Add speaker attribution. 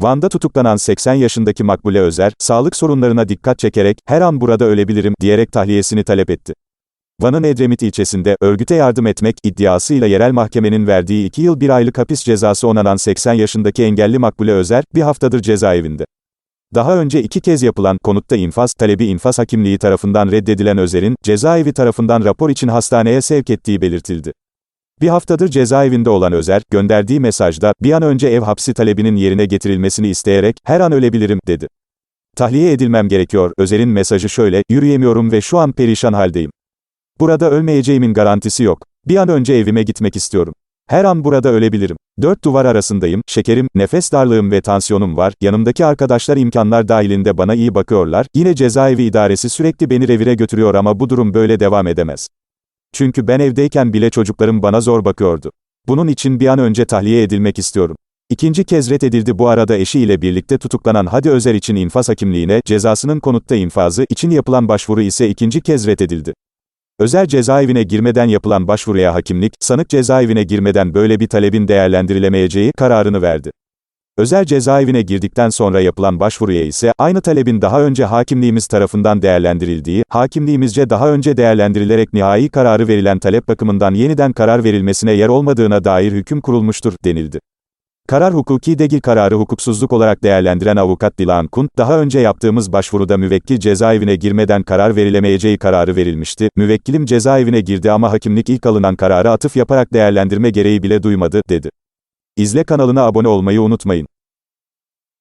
Speaker 1: Van'da tutuklanan 80 yaşındaki Makbule Özer, sağlık sorunlarına dikkat çekerek, her an burada ölebilirim, diyerek tahliyesini talep etti. Van'ın Edremit ilçesinde, örgüte yardım etmek iddiasıyla yerel mahkemenin verdiği 2 yıl 1 aylık hapis cezası onanan 80 yaşındaki engelli Makbule Özer, bir haftadır cezaevinde. Daha önce iki kez yapılan konutta infaz talebi infaz hakimliği tarafından reddedilen Özer'in, cezaevi tarafından rapor için hastaneye sevk ettiği belirtildi. Bir haftadır cezaevinde olan Özer, gönderdiği mesajda, bir an önce ev hapsi talebinin yerine getirilmesini isteyerek, her an ölebilirim, dedi. Tahliye edilmem gerekiyor, Özer'in mesajı şöyle, yürüyemiyorum ve şu an perişan haldeyim. Burada ölmeyeceğimin garantisi yok. Bir an önce evime gitmek istiyorum. Her an burada ölebilirim. Dört duvar arasındayım, şekerim, nefes darlığım ve tansiyonum var, yanımdaki arkadaşlar imkanlar dahilinde bana iyi bakıyorlar, yine cezaevi idaresi sürekli beni revire götürüyor ama bu durum böyle devam edemez. Çünkü ben evdeyken bile çocuklarım bana zor bakıyordu. Bunun için bir an önce tahliye edilmek istiyorum. İkinci kez reddedildi bu arada eşiyle birlikte tutuklanan Hadi Özer için infaz hakimliğine, cezasının konutta infazı için yapılan başvuru ise ikinci kez reddedildi. Özel cezaevine girmeden yapılan başvuruya hakimlik, sanık cezaevine girmeden böyle bir talebin değerlendirilemeyeceği kararını verdi. Özel cezaevine girdikten sonra yapılan başvuruya ise, aynı talebin daha önce hakimliğimiz tarafından değerlendirildiği, hakimliğimizce daha önce değerlendirilerek nihai kararı verilen talep bakımından yeniden karar verilmesine yer olmadığına dair hüküm kurulmuştur, denildi. Karar hukuki degil kararı hukuksuzluk olarak değerlendiren avukat Dilan Kunt, daha önce yaptığımız başvuruda müvekkil cezaevine girmeden karar verilemeyeceği kararı verilmişti, müvekkilim cezaevine girdi ama hakimlik ilk alınan kararı atıf yaparak değerlendirme gereği bile duymadı, dedi. İzle kanalına abone olmayı unutmayın.